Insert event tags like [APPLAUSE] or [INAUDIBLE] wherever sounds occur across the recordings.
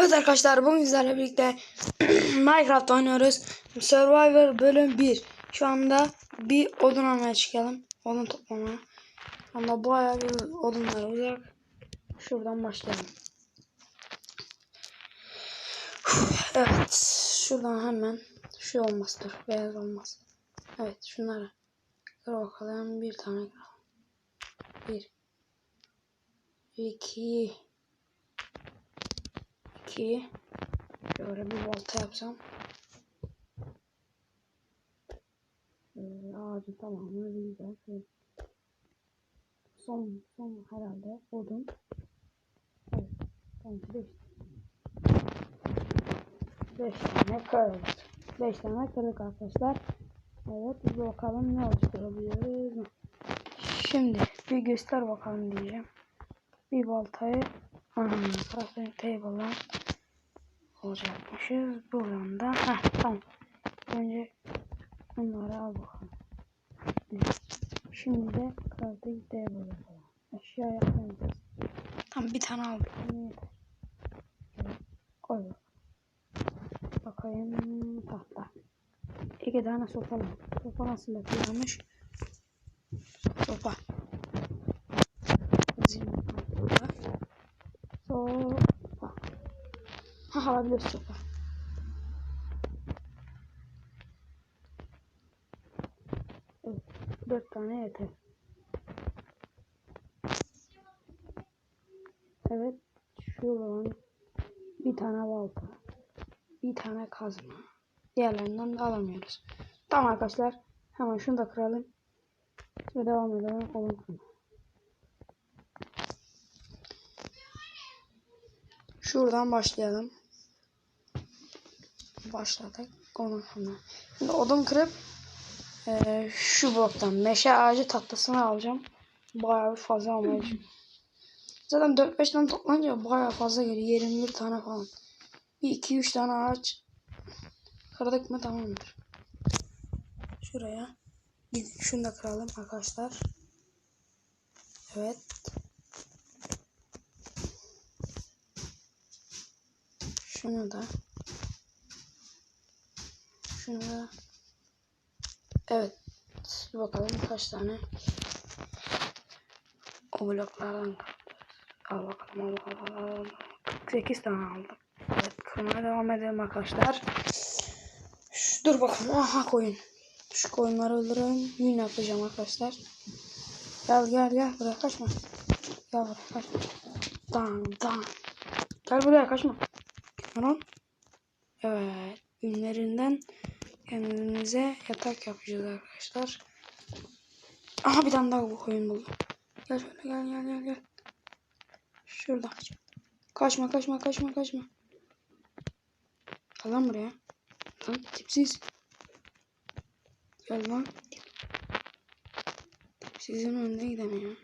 Evet arkadaşlar bugün sizlerle birlikte [CLEARS THROAT] Minecraft oynuyoruz. Survivor bölüm 1. Şu anda bir odun almaya çıkalım. Odun toplamaya. Ama bayağı bir odunlar olacak. Şuradan başlayalım. Evet. Şuradan hemen şu olmasıdır. Beyaz olmaz. Evet şunları. Kır bakalım. Bir tane kıralım. Bir. İki. İki. Şöyle bir volta yapsam. Şöyle ağacın tamamını güzel şöyle. Son, son herhalde odun. Evet. Sanki beş. Beş tane kırdık. Beş tane kırdık arkadaşlar. Evet bir bakalım ne oluşturabiliyoruz. Şimdi bir göster bakalım diyeceğim. Bir baltayı hmm, crafting table'dan olacakmışız. Buradan da heh, tamam. Önce bunları al bakalım. Şimdi de crafting table yapalım. Eşya yapmayacağız. Tamam bir tane aldım. Evet, koy bakalım. Bakayım tahta. İki tane sopa var. Sopa nasıl yapıyormuş? Sopa. Zil burada. Sopa. Ha alabiliyoruz sopa. Dört tane yeter. Evet. Şuradan bir tane balta. Bir tane kazma. Diğerlerinden de alamıyoruz. Tamam arkadaşlar. Hemen şunu da kıralım. Ve devam edelim. Olun kırma. Şuradan başlayalım. Başladık. Onu hemen. Şimdi odun kırıp eee, şu bloktan meşe ağacı tatlısını alacağım. Bayağı bir fazla almayı Zaten 4-5 tane toplanınca bayağı fazla geliyor. 21 tane falan. Bir 2-3 tane ağaç kırdık mı tamamdır. Şuraya. Gidin şunu da kıralım arkadaşlar. Evet. Şunu da. Şunu. Evet. Bir bakalım kaç tane. O bloklardan. Al bakalım al bakalım al bakalım. 48 tane aldım. Evet kırmaya devam edelim arkadaşlar. Şu, dur bakalım. Aha koyun. Şu koyunları öldüreyim. Yün yapacağım arkadaşlar. Gel gel gel buraya kaçma. Gel buraya kaçma. Dan dan. Gel buraya kaçma. Tamam. Evet. Yünlerinden kendimize yatak yapacağız arkadaşlar. Aha bir tane daha bu koyun buldum. Gel şöyle gel gel gel gel. Şurada. Kaçma kaçma kaçma kaçma. Gel buraya. Lan tipsiz. Gel lan. Sizin önüne gidemiyorum.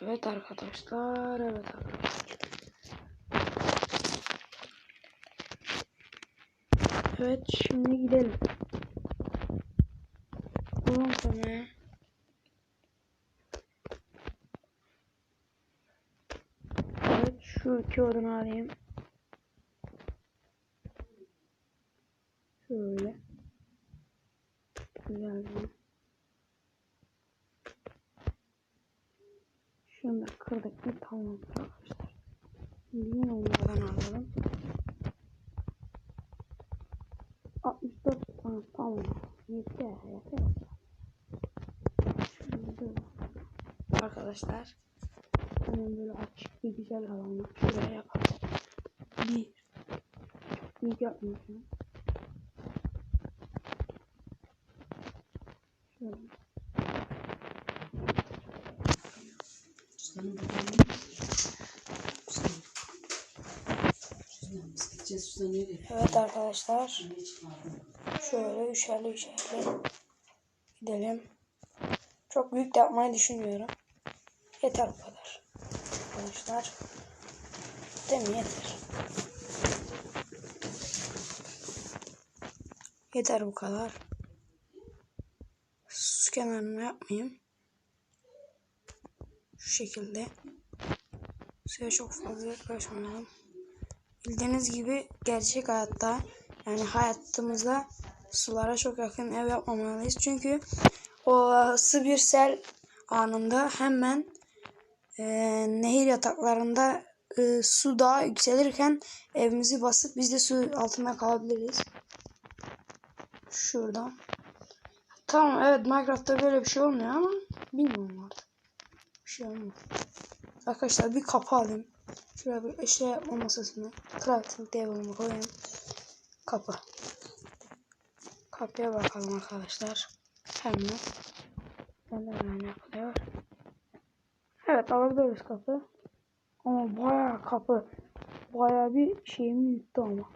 Evet arkadaşlar. Evet arkadaşlar. Evet şimdi gidelim. Bulun sana. Evet şu iki odunu alayım. Şöyle. Güzel. Şunu da kırdık mı tamam arkadaşlar. Şimdi yine onlardan alalım. 64 tane tamam. Yeter yeter. Şimdi Arkadaşlar. Hemen böyle açık bir güzel alanı şuraya yapalım. Bir. İlk yapmayacağım. Şöyle. Evet arkadaşlar. Şöyle üçerli üçerli gidelim. Çok büyük de yapmayı düşünmüyorum. Yeter bu kadar. Arkadaşlar. Değil mi? Yeter. Yeter bu kadar. Su kenarını yapmayayım. Şu şekilde. Suya çok fazla yaklaşmayalım. Bildiğiniz gibi gerçek hayatta yani hayatımızda sulara çok yakın ev yapmamalıyız. Çünkü olası bir sel anında hemen e, nehir yataklarında e, su daha yükselirken evimizi basıp biz de su altında kalabiliriz. Şuradan. Tamam evet Minecraft'ta böyle bir şey olmuyor ama bilmiyorum artık. Bir şey olmuyor. Arkadaşlar bir kapı alayım. Şuraya bir eşya yapma masasını crafting table'ımı koyayım. Kapı. Kapıya bakalım arkadaşlar. Hemen. Neler yapılıyor. Evet alabiliriz kapı. Ama bayağı kapı. Bayağı bir şeyimi yuttu ama.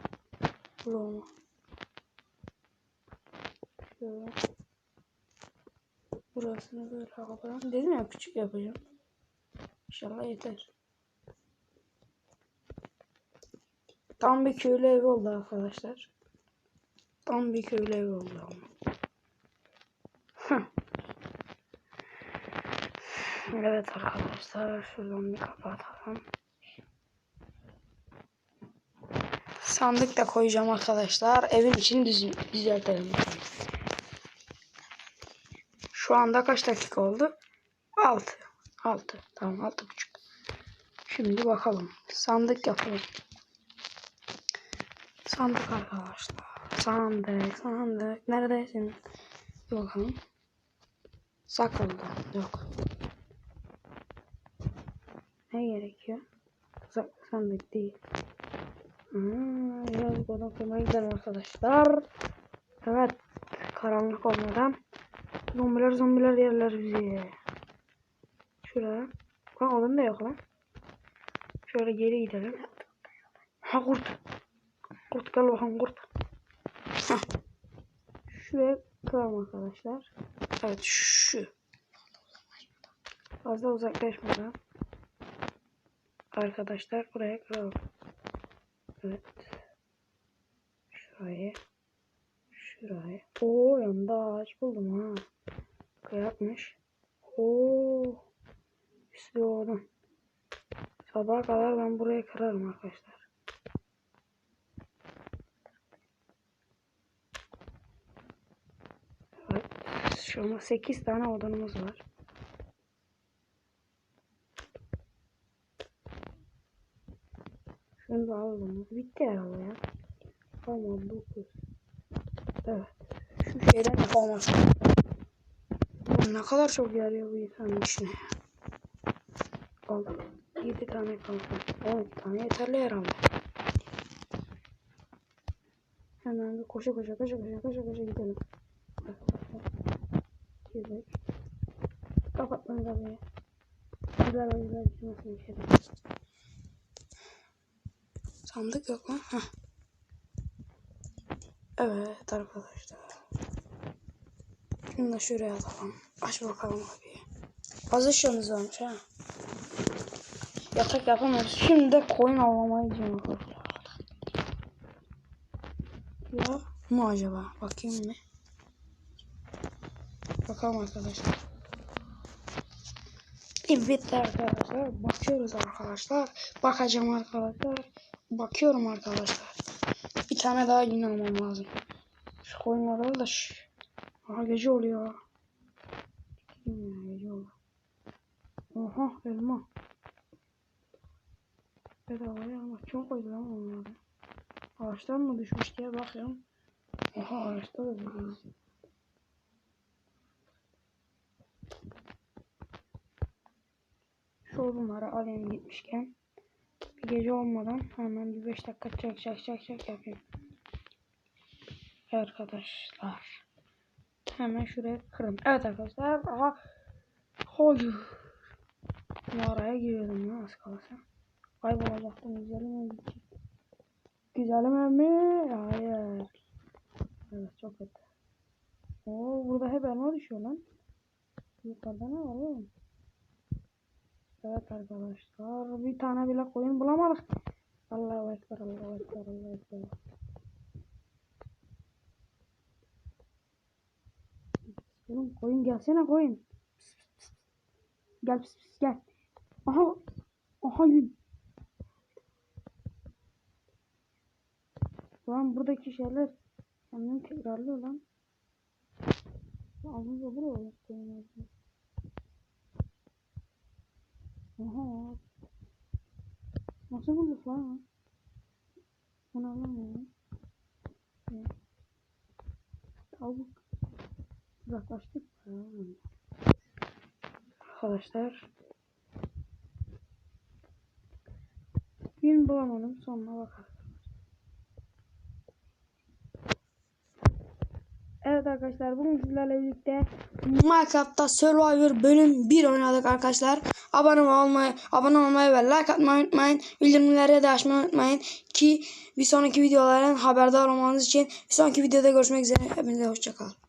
Bloğumu. Şöyle. Burasını böyle kapatalım. Dedim ya küçük yapacağım. İnşallah yeter. Tam bir köylü evi oldu arkadaşlar. Tam bir köylü evi oldu ama. Evet arkadaşlar şuradan bir kapatalım. Sandık da koyacağım arkadaşlar. Evin içini düz düzeltelim. Şu anda kaç dakika oldu? 6. 6. Tamam 6.5. Şimdi bakalım. Sandık yapalım. Sandık arkadaşlar. Sandık, sandık. Neredesin? Bir bakalım. Saklandı. Yok. Ne gerekiyor? Sa- sandık değil. Hmm, biraz buradan koymaya gidelim arkadaşlar. Evet. Karanlık olmadan. Zombiler zombiler yerler bizi. Şuraya. Lan odun da yok lan. Şöyle geri gidelim. Ha kurt. Kurt gel bakalım kurt. Hah. Şuraya kıralım arkadaşlar. Evet şu. Fazla uzaklaşmadan. Arkadaşlar buraya kıralım. Evet. Şurayı. Şurayı. Oo yanında ağaç buldum ha. Kıyakmış. Oo. Oğlum. Sabaha kadar ben burayı kırarım arkadaşlar. Evet. Şu an 8 tane odunumuz var. Şunu da alalım. Bitti herhalde ya. Tamam 9. Evet. Şu şeyden yapamaz. Ne kadar çok yarıyor bu yıkanın içine. Aldık. 7 tane kaldı. 12 tane yeterli herhalde. Hemen bir koşa koşa koşa koşa koşa koşa gidelim. Güzel. Kapat lan kapıyı. Güzel o güzel gitmesin içeri. Sandık yok lan. Heh. Evet arkadaşlar. Şunu da şuraya atalım. Aç bakalım kapıyı. Fazla şeyimiz varmış ha. Yatak yapamıyoruz. Şimdi de koyun avlamaya gideceğim arkadaşlar. Ya mu acaba? Bakayım mı? Bakalım arkadaşlar. Evet arkadaşlar. Bakıyoruz arkadaşlar. Bakacağım arkadaşlar. Bakıyorum arkadaşlar. Bir tane daha almam lazım. Şu koyunları da şş. Aha gece oluyor. Ya gece oluyor. Oha elma. Bedavaya ama çok koydu lan onları. Ağaçtan mı düşmüş diye bakıyorum. Oha ağaçta da değil. Şu odunları alayım gitmişken. Bir gece olmadan hemen bir 5 dakika çak çak çak çak yapayım. Arkadaşlar. Hemen şuraya kırın. Evet arkadaşlar. Aha. Hayır. Mağaraya giriyordum ya az kalsın. Kaybolacaktım. Güzelim gidecek. Güzelim mi? Hayır. Evet çok kötü. Oo burada hep elma düşüyor lan. Yukarıda ne var oğlum? Evet arkadaşlar. Bir tane bile koyun bulamadık. Allahu Ekber, Allahu Ekber, Allahu Ekber. Oğlum koyun gelsene koyun. Pıs, pıs, pıs. Gel pıs, pıs, gel. Aha. Aha yün. Lan buradaki şeyler kendini tekrarlıyor lan. Önce buraya olmuş Oha. Nasıl bulduk lan? Bunu alamıyorum. Evet. Tavuk. Uzaklaştık. Hmm. Arkadaşlar. Gün bulamadım. Sonuna bakarız. Evet arkadaşlar bugün sizlerle birlikte Minecraft'ta Survivor bölüm 1 oynadık arkadaşlar. Abone olmayı, abone olmayı ve like atmayı unutmayın. Bildirimleri de açmayı unutmayın ki bir sonraki videolardan haberdar olmanız için bir sonraki videoda görüşmek üzere. Hepinize hoşçakalın.